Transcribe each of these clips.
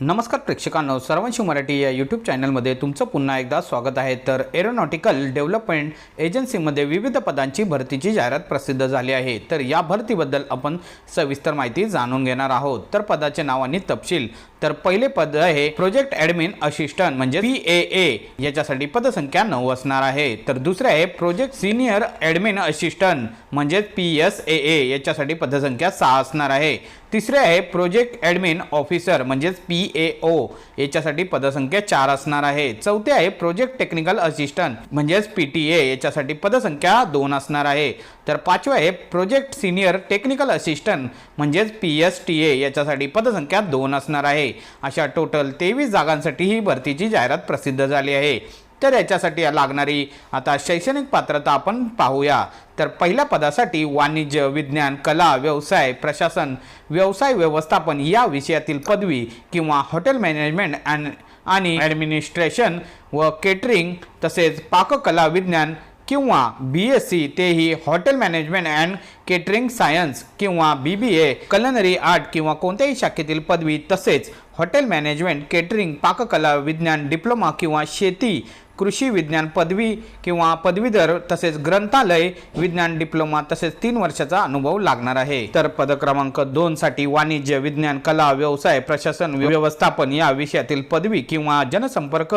नमस्कार प्रेक्षकांनो सर्वांशी मराठी या यूट्यूब चॅनलमध्ये तुमचं पुन्हा एकदा स्वागत आहे. तर एरोनॉटिकल डेव्हलपमेंट एजन्सीमध्ये विविध पदांची भरतीची जाहिरात प्रसिद्ध झाली आहे. तर या भरतीबद्दल आपण सविस्तर माहिती जाणून घेणार आहोत. तर पदाचे नाव आणि तपशील. तर पहिले पद आहे प्रोजेक्ट ॲडमिन असिस्टंट म्हणजे पी ए ए याच्यासाठी पदसंख्या नऊ असणार आहे. तर दुसरे आहे प्रोजेक्ट सिनियर ॲडमिन असिस्टंट म्हणजेच पी एस ए ए याच्यासाठी पदसंख्या सहा असणार आहे. तिसरे आहे प्रोजेक्ट ॲडमिन ऑफिसर म्हणजेच पी ए ओ याच्यासाठी पदसंख्या चार असणार आहे. चौथे आहे प्रोजेक्ट टेक्निकल असिस्टंट म्हणजेच पी टी ए याच्यासाठी पदसंख्या दोन असणार आहे. तर पाचवे आहे प्रोजेक्ट सिनियर टेक्निकल असिस्टंट म्हणजेच पी एस टी ए याच्यासाठी पदसंख्या दोन असणार आहे. अशा टोटल तेवीस जागांसाठी ही भरतीची जाहिरात प्रसिद्ध झाली आहे. तर याच्यासाठी लागणारी आता शैक्षणिक पात्रता आपण पाहूया. तर पहिल्या पदासाठी वाणिज्य विज्ञान कला व्यवसाय प्रशासन व्यवसाय व्यवस्थापन या विषयातील पदवी किंवा हॉटेल मॅनेजमेंट अँड आणि ॲडमिनिस्ट्रेशन व केटरिंग तसेच पाककला विज्ञान किंवा बी एस सी तेही hotel management and catering science किंवा बी बी ए कलनरी आर्ट किंवा कोणत्याही शाखेतील पदवी तसेच हॉटेल मॅनेजमेंट केटरिंग पाककला विज्ञान डिप्लोमा किंवा शेती कृषी विज्ञान पदवी किंवा पदवीधर तसेच ग्रंथालय विज्ञान डिप्लोमा तसेच तीन वर्षाचा अनुभव लागणार आहे. तर पद क्रमांक दोन साठी वाणिज्य विज्ञान कला व्यवसाय प्रशासन व्यवस्थापन या विषयातील पदवी किंवा जनसंपर्क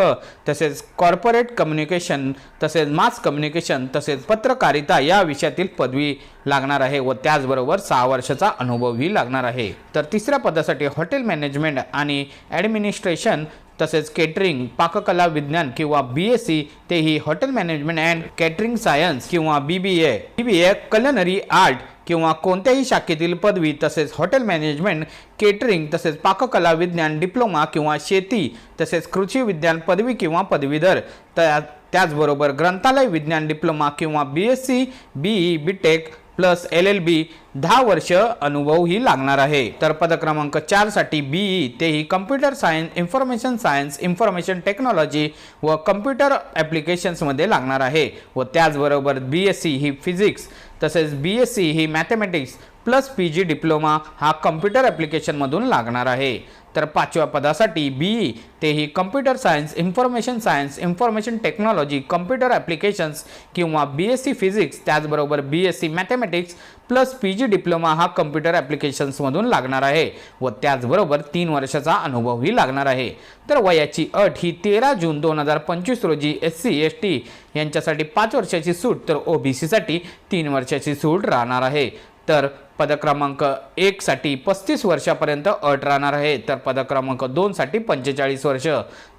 तसेच कॉर्पोरेट कम्युनिकेशन तसेच मास कम्युनिकेशन तसेच पत्रकारिता या विषयातील पदवी लागणार आहे व त्याचबरोबर सहा वर्षाचा अनुभवही लागणार आहे. तर तिसऱ्या पदासाठी हॉटेल मॅनेजमेंट आणि ॲडमिनिस्ट्रेशन तसेच केटरिंग पाककला विज्ञान किंवा बी एस सी तेही hotel management and catering science किंवा B B A B B A culinary art किंवा कोणत्याही शाखेतील पदवी तसेच हॉटेल मॅनेजमेंट केटरिंग तसेच पाककला विज्ञान डिप्लोमा किंवा शेती तसेच कृषी विज्ञान पदवी किंवा पदवीधर. त्या त्याचबरोबर ग्रंथालय विज्ञान डिप्लोमा किंवा B S C B E B tech plus L L B दहा वर्ष अनुभव ही लागणार आहे. तर पद क्रमांक चारसाठी बीई तेही computer science information science information technology व कम्प्युटर ॲप्लिकेशन्समध्ये लागणार आहे. व त्याचबरोबर बी एस सी ही फिजिक्स तसेच बी एस सी ही mathematics plus P G diploma हा कम्प्युटर ॲप्लिकेशनमधून लागणार आहे. तर पाचव्या पदासाठी बी ई तेही computer science information science information technology computer applications किंवा बी एस सी फिजिक्स त्याचबरोबर B S C mathematics plus P G diploma हा कम्प्युटर ॲप्लिकेशन्समधून लागणार आहे व त्याचबरोबर तीन वर्षाचा अनुभवही लागणार आहे. तर वयाची अट ही तेरा जून दोन हजार पंचवीस रोजी एस सी एस टी यांच्यासाठी पाच वर्षाची सूट तर ओ बी सीसाठी तीन वर्षाची सूट राहणार आहे. तर पदक्रमांक एकसाठी एक साठी पस्तीस वर्षापर्यंत अट राहणार आहे. तर पदक्रमांक दोनसाठी दोन साठी पंचेचाळीस वर्ष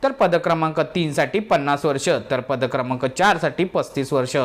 तर पदक्रमांक तीनसाठी तीन साठी पन्नास वर्ष तर पदक्रमांक चारसाठी चारसाठी पस्तीस वर्ष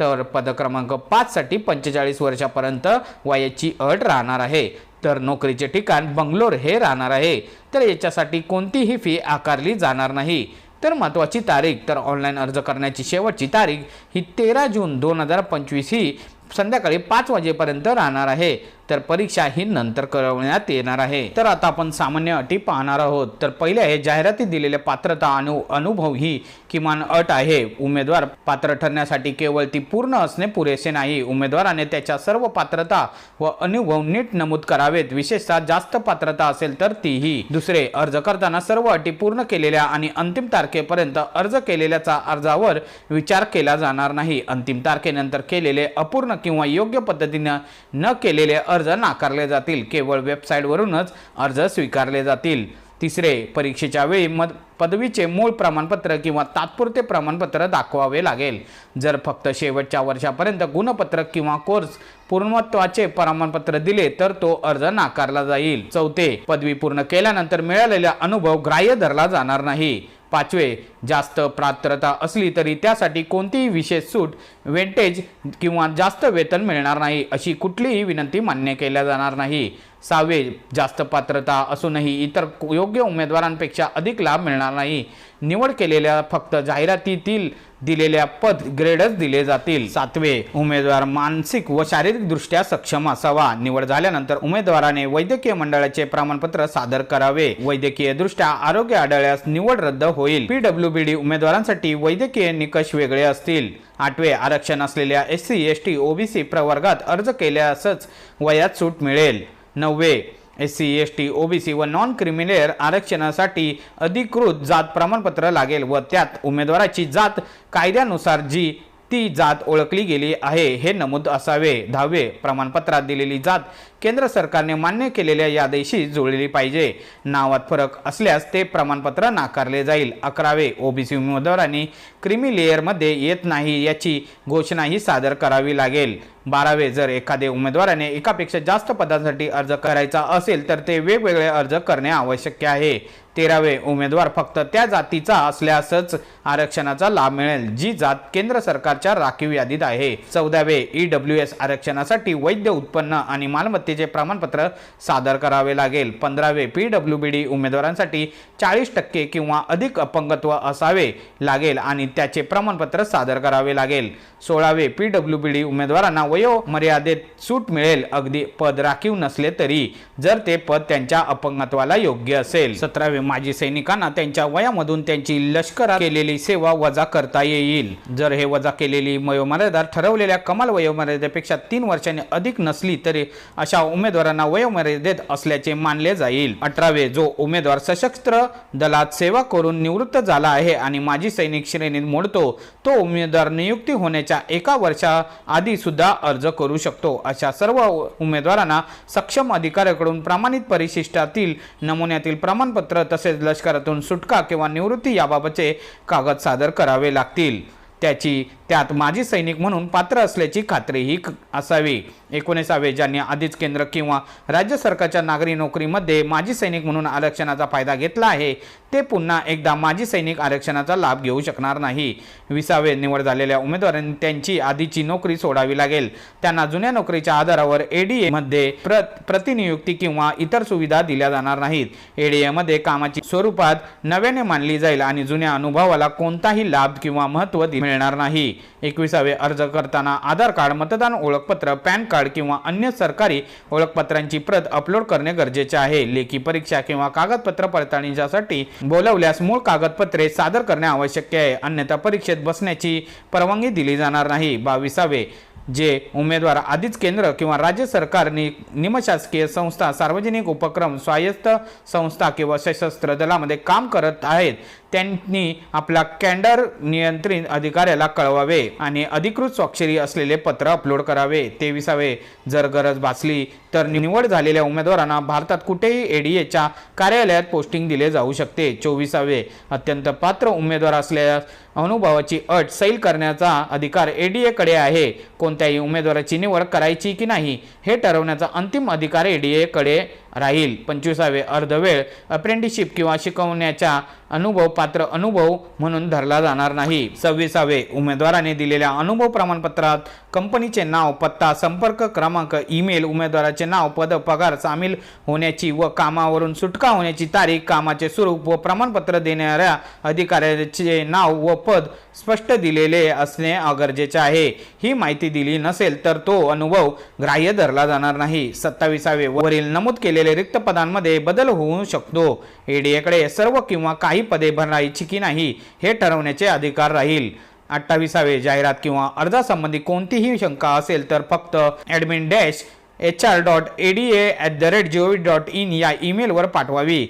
तर पदक्रमांक पाचसाठी पाच साठी पंचेचाळीस वर्षापर्यंत वयाची अट राहणार आहे. तर नोकरीचे ठिकाण बंगलोर हे राहणार आहे. तर याच्यासाठी कोणतीही फी आकारली जाणार नाही. तर महत्त्वाची तारीख तर ऑनलाईन अर्ज करण्याची शेवटची तारीख ही तेरा जून दोन हजार पंचवीस ही संध्याकाळी पाच वाजेपर्यंत राहणार आहे. तर परीक्षा ही नंतर कळवण्यात येणार आहे. तर आता आपण सामान्य अटी पाहणार आहोत. तर पहिले आहे जाहिरातीत दिलेल्या पात्रता अनु अनुभव ही किमान अट आहे. उमेदवार पात्र ठरण्यासाठी केवळ ती पूर्ण असणे पुरेसे नाही. उमेदवाराने त्याच्या सर्व पात्रता व अनुभव नीट नमूद करावेत. विशेषतः जास्त पात्रता असेल तर तीही. दुसरे अर्ज करताना सर्व अटी पूर्ण केलेल्या आणि अंतिम तारखेपर्यंत अर्ज केलेल्याचा अर्जावर विचार केला जाणार नाही. अंतिम तारखेनंतर केलेले अपूर्ण किंवा योग्य पद्धतीनं न केलेले अर्ज अर्ज नाकारले जातील. केवळ वेबसाईटवरूनच अर्ज स्वीकारले जातील. तिसरे परीक्षेच्या वेळी मद पदवीचे मूळ प्रमाणपत्र किंवा तात्पुरते प्रमाणपत्र दाखवावे लागेल. जर फक्त शेवटच्या वर्षापर्यंत गुणपत्रक किंवा कोर्स पूर्णत्वाचे प्रमाणपत्र दिले तर तो अर्ज नाकारला जाईल. चौथे पदवी पूर्ण केल्यानंतर मिळालेला अनुभव ग्राह्य धरला जाणार नाही. पाचवे. जास्त पात्रता असली तरी त्यासाठी कोणतीही विशेष सूट वेंटेज किंवा जास्त वेतन मिळणार नाही अशी कुठलीही विनंती मान्य केल्या जाणार नाही. सहावे. जास्त पात्रता असूनही इतर योग्य उमेदवारांपेक्षा अधिक लाभ मिळणार नाही. निवड केलेल्या फक्त जाहिरातीतील दिलेल्या पद ग्रेडच दिले जातील. सातवे उमेदवार मानसिक व शारीरिकदृष्ट्या सक्षम असावा. निवड झाल्यानंतर उमेदवाराने वैद्यकीय मंडळाचे प्रमाणपत्र सादर करावे. वैद्यकीय दृष्ट्या आरोग्य आढळल्यास निवड रद्द होईल. पीडब्ल्यू बी डी उमेदवारांसाठी वैद्यकीय निकष वेगळे असतील. आठवे आरक्षण असलेल्या S C S T OBC प्रवर्गात अर्ज केल्यासच वयात सूट मिळेल. नववे S C S T OBC व नॉन क्रिमिनल आरक्षणासाठी अधिकृत जात प्रमाणपत्र लागेल व त्यात उमेदवाराची जात कायद्यानुसार जी ती जात ओळखली गेली आहे हे नमूद असावे. दहावे प्रमाणपत्रात दिलेली जात केंद्र सरकारने मान्य केलेल्या यादीशी जुळलेली पाहिजे. नावात फरक असल्यास ते प्रमाणपत्र नाकारले जाईल. अकरावे ओबीसी उमेदवारांनी क्रिमी लेअरमध्ये येत नाही याची घोषणाही सादर करावी लागेल. बारावे जर एखाद्या उमेदवाराने एकापेक्षा जास्त पदांसाठी अर्ज करायचा असेल तर ते वेगवेगळे अर्ज करणे आवश्यक आहे. तेरावे उमेदवार फक्त त्या जातीचा असल्यासच आरक्षणाचा लाभ मिळेल जी जात केंद्र सरकारच्या राखीव यादीत आहे. चौदावे ई डब्ल्यू एस आरक्षणासाठी वैद्य उत्पन्न आणि मालमत्ता मालमत्तेचे प्रमाणपत्र सादर करावे लागेल. पंधरावे पी डब्ल्यू बी डी उमेदवारांसाठी चाळीस टक्के किंवा अधिक अपंगत्व असावे लागेल आणि त्याचे प्रमाणपत्र सादर करावे लागेल. सोळावे पी डब्ल्यू बी डी उमेदवारांना वयोमर्यादेत सूट मिळेल. अगदी पद राखीव नसले तरी जर ते पद त्यांच्या अपंगत्वाला योग्य असेल. सतरावे माजी सैनिकांना त्यांच्या वयामधून त्यांची लष्करात केलेली सेवा वजा करता येईल. जर हे वजा केलेली वयोमर्यादा ठरवलेल्या कमाल वयोमर्यादेपेक्षा तीन वर्षांनी अधिक नसली तरी अशा उमेदवारांना वयोमर्यादेत असल्याचे मानले जाईल. अठरावे जो उमेदवार सशस्त्र दलात सेवा करून निवृत्त झाला आहे आणि माजी सैनिक श्रेणीत मोडतो तो उमेदवार नियुक्ती होण्याच्या एका वर्षा आधी सुद्धा अर्ज करू शकतो. अशा सर्व उमेदवारांना सक्षम अधिकाऱ्याकडून प्रमाणित परिशिष्टातील नमुन्यातील प्रमाणपत्र तसेच लष्करातून सुटका किंवा निवृत्ती याबाबतचे कागद सादर करावे लागतील. त्याची त्यात माजी सैनिक म्हणून पात्र असल्याची खात्रीही क- असावी. एकोणीसावे ज्यांनी आधीच केंद्र किंवा राज्य सरकारच्या नागरी नोकरीमध्ये माजी सैनिक म्हणून आरक्षणाचा फायदा घेतला आहे ते पुन्हा एकदा माजी सैनिक आरक्षणाचा लाभ घेऊ शकणार नाही. विसावे निवड झालेल्या उमेदवारांनी त्यांची आधीची नोकरी सोडावी लागेल. त्यांना जुन्या नोकरीच्या आधारावर ए डी एमध्ये प्र प्रतिनियुक्ती किंवा इतर सुविधा दिल्या जाणार नाहीत. ए डी एमध्ये कामाची स्वरूपात नव्याने मानली जाईल आणि जुन्या अनुभवाला कोणताही लाभ किंवा महत्त्व दिले मिळणार नाही. एकविसावे अर्ज करताना आधार कार्ड मतदान ओळखपत्र पॅन कार्ड किंवा अन्य सरकारी ओळखपत्रांची प्रत अपलोड करणे गरजेचे आहे. लेखी परीक्षा किंवा कागदपत्र पडताळणीसाठी बोलवल्यास मूळ कागदपत्रे सादर करणे आवश्यक आहे. अन्यथा परीक्षेत बसण्याची परवानगी दिली जाणार नाही. बावीसावे जे उमेदवार आधीच केंद्र किंवा राज्य सरकारने निमशासकीय संस्था सार्वजनिक उपक्रम स्वायत्त संस्था किंवा सशस्त्र दलामध्ये काम करत आहेत त्यांनी आपला कॅन्डर नियंत्रित अधिकाऱ्याला कळवावे आणि अधिकृत स्वाक्षरी असलेले पत्र अपलोड करावे. तेविसावे जर गरज भासली तर निवड झालेल्या उमेदवारांना भारतात कुठेही एडीएच्या कार्यालयात पोस्टिंग दिले जाऊ शकते. चोवीसावे अत्यंत पात्र उमेदवार असल्यास अनुभवाची अट सैल करण्याचा अधिकार एडीए कडे आहे. कोणत्याही उमेदवाराची निवड करायची की नाही हे ठरवण्याचा अंतिम अधिकार ए डी एकडे राहील. पंचवीसावे अर्धवेळ अप्रेंटिसशिप किंवा शिकवण्याच्या अनुभव पात्र अनुभव म्हणून धरला जाणार नाही. सव्वीसावे उमेदवाराने दिलेल्या अनुभव प्रमाणपत्रात कंपनीचे नाव पत्ता संपर्क क्रमांक ईमेल उमेदवाराचे नाव पद पगार सामील होण्याची व कामावरून सुटका होण्याची तारीख कामाचे स्वरूप व प्रमाणपत्र देणाऱ्या अधिकाऱ्याचे नाव व पद स्पष्ट दिलेले असणे गरजेचे आहे. ही माहिती दिली नसेल तर तो अनुभव ग्राह्य धरला जाणार नाही. सत्तावीसावे वरील नमूद केलेले रिक्त पदांमध्ये बदल होऊ शकतो. ईडीएकडे सर्व किंवा काही पदे भरायची की नाही. हे ठरवण्याचे अधिकार राहील. अठ्ठावीसावे जाहिरात किंवा अर्जासंबंधी कोणतीही शंका असेल तर फक्त admin dash H R dot A D A at the rate G O V dot in या ईमेलवर पाठवावी.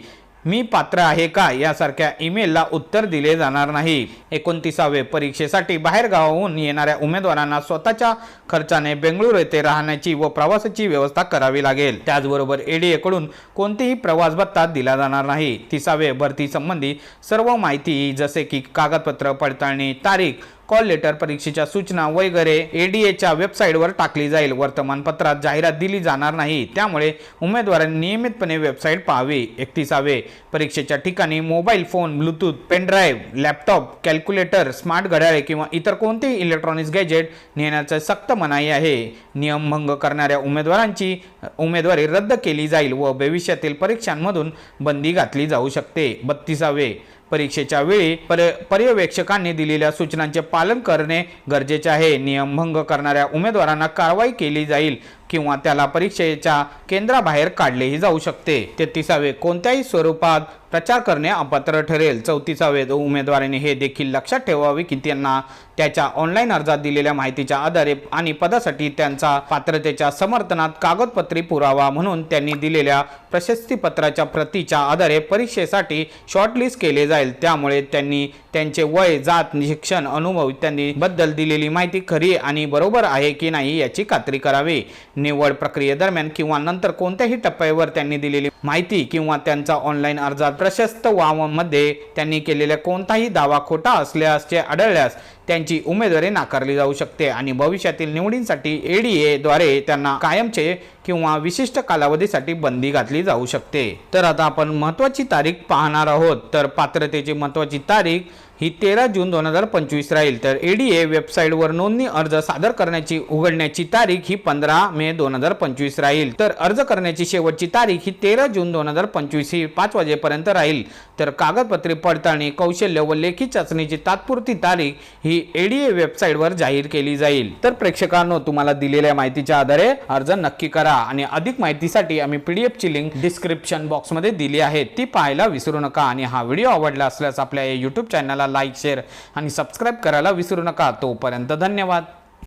मी पात्र आहे का यासारख्या ईमेलला उत्तर दिले जाणार नाही. एकोणतीसावे परीक्षेसाठी बाहेरगावाहून येणाऱ्या उमेदवारांना स्वतःच्या खर्चाने बेंगळुरू येथे राहण्याची व प्रवासाची व्यवस्था करावी लागेल. त्याचबरोबर एडीएकडून कोणतीही प्रवास भत्ता दिला जाणार नाही. तिसावे भरती संबंधी सर्व माहिती जसे की कागदपत्र पडताळणी तारीख कॉल लेटर परीक्षेच्या सूचना वगैरे एडीएच्या वेबसाईटवर टाकली जाईल. वर्तमानपत्रात जाहिरात दिली जाणार नाही. त्यामुळे उमेदवारांनी नियमितपणे वेबसाईट पाहावी एकतीसावे. परीक्षेच्या ठिकाणी mobile phone Bluetooth pen drive laptop calculator smart घड्याळे किंवा इतर कोणतेही इलेक्ट्रॉनिक्स गॅजेट नेण्याचं सक्त मनाई आहे. नियमभंग करणाऱ्या उमेदवारांची उमेदवारी रद्द केली जाईल व भविष्यातील परीक्षांमधून बंदी घातली जाऊ शकते. बत्तीसावे. परीक्षेच्या वेळी पर पर्यवेक्षकांनी दिलेल्या सूचनांचे पालन करणे गरजेचे आहे. नियमभंग करणाऱ्या उमेदवारांना कारवाई केली जाईल. किंवा त्याला परीक्षेच्या केंद्राबाहेर काढलेही जाऊ शकते. तेहतीसावे कोणत्याही स्वरूपात प्रचार करणे अपात्र ठरेल. चौतीसावे उमेदवाराने हे देखील लक्षात ठेवावे की त्यांना त्याच्या ऑनलाईन अर्जात दिलेल्या माहितीच्या आधारे आणि पदासाठी त्यांचा पात्रतेच्या समर्थनात कागदपत्री पुरावा म्हणून त्यांनी दिलेल्या प्रशस्तीपत्राच्या प्रतीच्या आधारे परीक्षेसाठी शॉर्टलिस्ट केले जाईल. त्यामुळे त्यांनी त्यांचे वय जात शिक्षण अनुभव इत्यादी बद्दल दिलेली माहिती खरी आणि बरोबर आहे की नाही याची खात्री करावी. निवड प्रक्रियेदरम्यान किंवा नंतर कोणत्याही टप्प्यावर त्यांनी दिलेली माहिती किंवा त्यांचा ऑनलाईन अर्जात प्रशस्त वावामध्ये त्यांनी केलेला कोणताही दावा खोटा असल्याचे आढळल्यास त्यांची उमेदवारी नाकारली जाऊ शकते आणि भविष्यातील निवडींसाठी एडीएद्वारे त्यांना कायमचे किंवा विशिष्ट कालावधीसाठी बंदी घातली जाऊ शकते. तर आता आपण महत्त्वाची तारीख पाहणार आहोत. तर पात्रतेची महत्त्वाची तारीख ही तेरा जून दोन हजार पंचवीस राहील. तर एडीए वेबसाईटवर नोंदणी अर्ज सादर करण्याची उघडण्याची तारीख ही पंधरा मे दोन हजार पंचवीस राहील. तर अर्ज करण्याची शेवटची तारीख ही तेरा जून दोन हजार पंचवीस ही पाच वाजेपर्यंत राहील. तर कागदपत्रे पडताळणी कौशल्य व लेखी चाचणीची तात्पुरती तारीख ही एडीए वेबसाईटवर जाहीर केली जाईल. तर प्रेक्षकांनो तुम्हाला दिलेल्या माहितीच्या आधारे अर्ज नक्की करा आणि अधिक माहितीसाठी आम्ही पीडीएफची लिंक डिस्क्रिप्शन बॉक्समध्ये दिली आहे. ती पाहायला विसरू नका आणि हा व्हिडिओ आवडला असल्यास आपल्या या यूट्यूब चॅनलला लाईक शेअर आणि सबस्क्राईब करायला विसरू नका. तोपर्यंत धन्यवाद.